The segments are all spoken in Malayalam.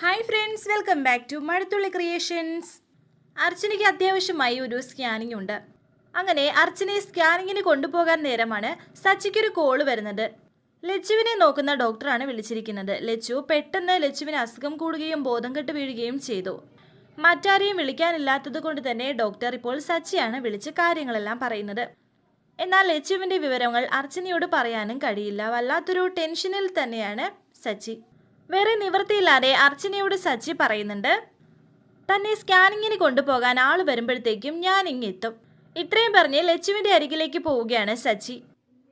Hi friends welcome back to Mazhathulli creations അർച്ചനയ്ക്ക് അത്യാവശ്യമായി ഒരു സ്കാനിംഗ് ഉണ്ട്. അങ്ങനെ അർച്ചനയെ സ്കാനിങ്ങിന് കൊണ്ടുപോകാൻ നേരമാണ് സച്ചിക്കൊരു കോൾ വരുന്നത്. ലച്ചുവിനെ നോക്കുന്ന ഡോക്ടറാണ് വിളിച്ചിരിക്കുന്നത്. ലച്ചു പെട്ടെന്ന് ലച്ചുവിന് അസുഖം കൂടുകയും ബോധം കെട്ട് വീഴുകയും ചെയ്തു. മറ്റാരെയും വിളിക്കാനില്ലാത്തത് കൊണ്ട് തന്നെ ഡോക്ടർ ഇപ്പോൾ സച്ചിയാണ് വിളിച്ച് കാര്യങ്ങളെല്ലാം പറയുന്നത്. എന്നാൽ ലച്ചുവിന്റെ വിവരങ്ങൾ അർച്ചനയോട് പറയാനും കഴിയില്ല. വല്ലാത്തൊരു ടെൻഷനിൽ തന്നെയാണ് സച്ചി. വേറെ നിവൃത്തിയില്ലാതെ അർച്ചനയോട് സച്ചി പറയുന്നുണ്ട് തന്നെ സ്കാനിങ്ങിന് കൊണ്ടുപോകാൻ ആൾ വരുമ്പോഴത്തേക്കും ഞാൻ ഇങ്ങെത്തും ഇത്രയും പറഞ്ഞ് ലച്ചുവിന്റെ അരികിലേക്ക് പോവുകയാണ് സച്ചി.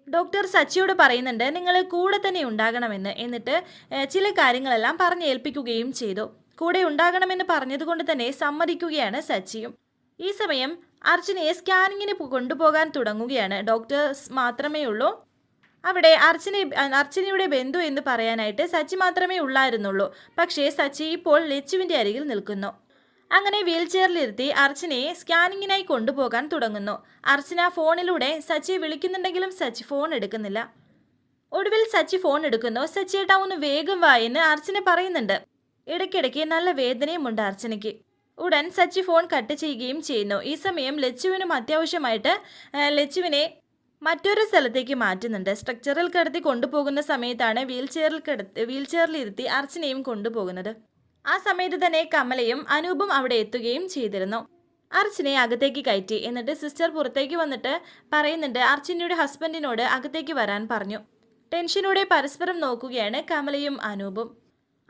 ഡോക്ടർ സച്ചിയോട് പറയുന്നുണ്ട് നിങ്ങൾ കൂടെ തന്നെ ഉണ്ടാകണമെന്ന് എന്നിട്ട് ചില കാര്യങ്ങളെല്ലാം പറഞ്ഞേൽപ്പിക്കുകയും ചെയ്തു. കൂടെ ഉണ്ടാകണമെന്ന് പറഞ്ഞതുകൊണ്ട് തന്നെ സമ്മതിക്കുകയാണ് സച്ചിയും. ഈ സമയം അർച്ചനയെ സ്കാനിങ്ങിന് കൊണ്ടുപോകാൻ തുടങ്ങുകയാണ്. ഡോക്ടേഴ്സ് മാത്രമേ ഉള്ളൂ അവിടെ അർച്ചന അർച്ചനയുടെ ബന്ധു എന്ന് പറയാനായിട്ട് സച്ചി മാത്രമേ ഉള്ളായിരുന്നുള്ളൂ. പക്ഷേ സച്ചി ഇപ്പോൾ ലച്ചുവിന്റെ അരികിൽ നിൽക്കുന്നു. അങ്ങനെ വീൽ ചെയറിലിരുത്തി അർച്ചനയെ സ്കാനിങ്ങിനായി കൊണ്ടുപോകാൻ തുടങ്ങുന്നു. അർച്ചന ഫോണിലൂടെ സച്ചിയെ വിളിക്കുന്നുണ്ടെങ്കിലും സച്ചി ഫോൺ എടുക്കുന്നില്ല. ഒടുവിൽ സച്ചി ഫോൺ എടുക്കുന്നു. സച്ചിയേട്ടാ ഒന്ന് വേഗം വായെന്ന് അർച്ചന പറയുന്നുണ്ട്. ഇടയ്ക്കിടയ്ക്ക് നല്ല വേദനയുമുണ്ട് അർച്ചനയ്ക്ക്. ഉടൻ സച്ചി ഫോൺ കട്ട് ചെയ്യുകയും ചെയ്യുന്നു. ഈ സമയം ലച്ചുവിനും അത്യാവശ്യമായിട്ട് ലച്ചുവിനെ മറ്റൊരു സ്ഥലത്തേക്ക് മാറ്റുന്നുണ്ട്. സ്ട്രക്ചറിൽ കിടത്തി കൊണ്ടുപോകുന്ന സമയത്താണ് വീൽ ചെയറിൽ കിടത്തി വീൽ ചെയറിലിരുത്തി അർച്ചനയും കൊണ്ടുപോകുന്നത്. ആ സമയത്ത് തന്നെ കമലയും അനൂപും അവിടെ എത്തുകയും ചെയ്തിരുന്നു. അർച്ചനയെ അകത്തേക്ക് കയറ്റി. എന്നിട്ട് സിസ്റ്റർ പുറത്തേക്ക് വന്നിട്ട് പറയുന്നുണ്ട് അർച്ചനയുടെ ഹസ്ബൻഡിനോട് അകത്തേക്ക് വരാൻ പറഞ്ഞു. ടെൻഷനോടെ പരസ്പരം നോക്കുകയാണ് കമലയും അനൂപും.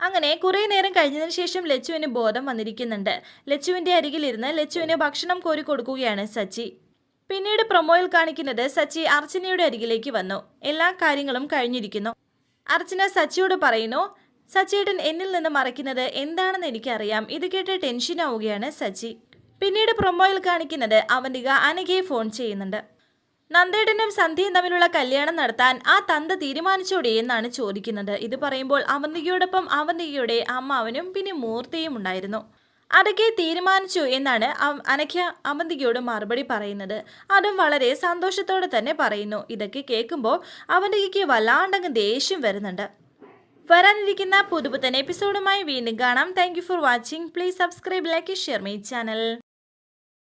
അങ്ങനെ കുറേ നേരം കഴിഞ്ഞതിന് ശേഷം ലച്ചുവിന് ബോധം വന്നിരിക്കുന്നുണ്ട്. ലച്ചുവിന്റെ അരികിലിരുന്ന് ലച്ചുവിന് ഭക്ഷണം കോരി കൊടുക്കുകയാണ് സച്ചി. പിന്നീട് പ്രൊമോയിൽ കാണിക്കുന്നത് സച്ചി അർച്ചനയുടെ അരികിലേക്ക് വന്നു. എല്ലാ കാര്യങ്ങളും കഴിഞ്ഞിരിക്കുന്നു. അർച്ചന സച്ചിയോട് പറയുന്നു സച്ചിയേട്ടൻ എന്നിൽ നിന്ന് മറയ്ക്കുന്നത് എന്താണെന്ന് എനിക്കറിയാം. ഇത് കേട്ട് ടെൻഷൻ ആവുകയാണ് സച്ചി. പിന്നീട് പ്രൊമോയിൽ കാണിക്കുന്നത് അവന്തിക അനഘയെ ഫോൺ ചെയ്യുന്നുണ്ട്. നന്ദേട്ടനും സന്ധ്യയും തമ്മിലുള്ള കല്യാണം നടത്താൻ ആ തന്ത തീരുമാനിച്ചോടെ എന്നാണ് ചോദിക്കുന്നത്. ഇത് പറയുമ്പോൾ അവന്തികയോടൊപ്പം അവന്തികയുടെ അമ്മാവനും പിന്നെ മൂർത്തിയും ഉണ്ടായിരുന്നു. അതൊക്കെ തീരുമാനിച്ചു എന്നാണ് അനഖ്യ അമന്തികയോട് മറുപടി പറയുന്നത്. അതും വളരെ സന്തോഷത്തോടെ തന്നെ പറയുന്നു. ഇതൊക്കെ കേൾക്കുമ്പോൾ അവന്തികയ്ക്ക് വല്ലാണ്ടങ്ങ് ദേഷ്യം വരുന്നുണ്ട്. വരാനിരിക്കുന്ന പുതുപുത്തൻ എപ്പിസോഡുമായി വീണ്ടും കാണാം. Thank for watching please subscribe like share my channel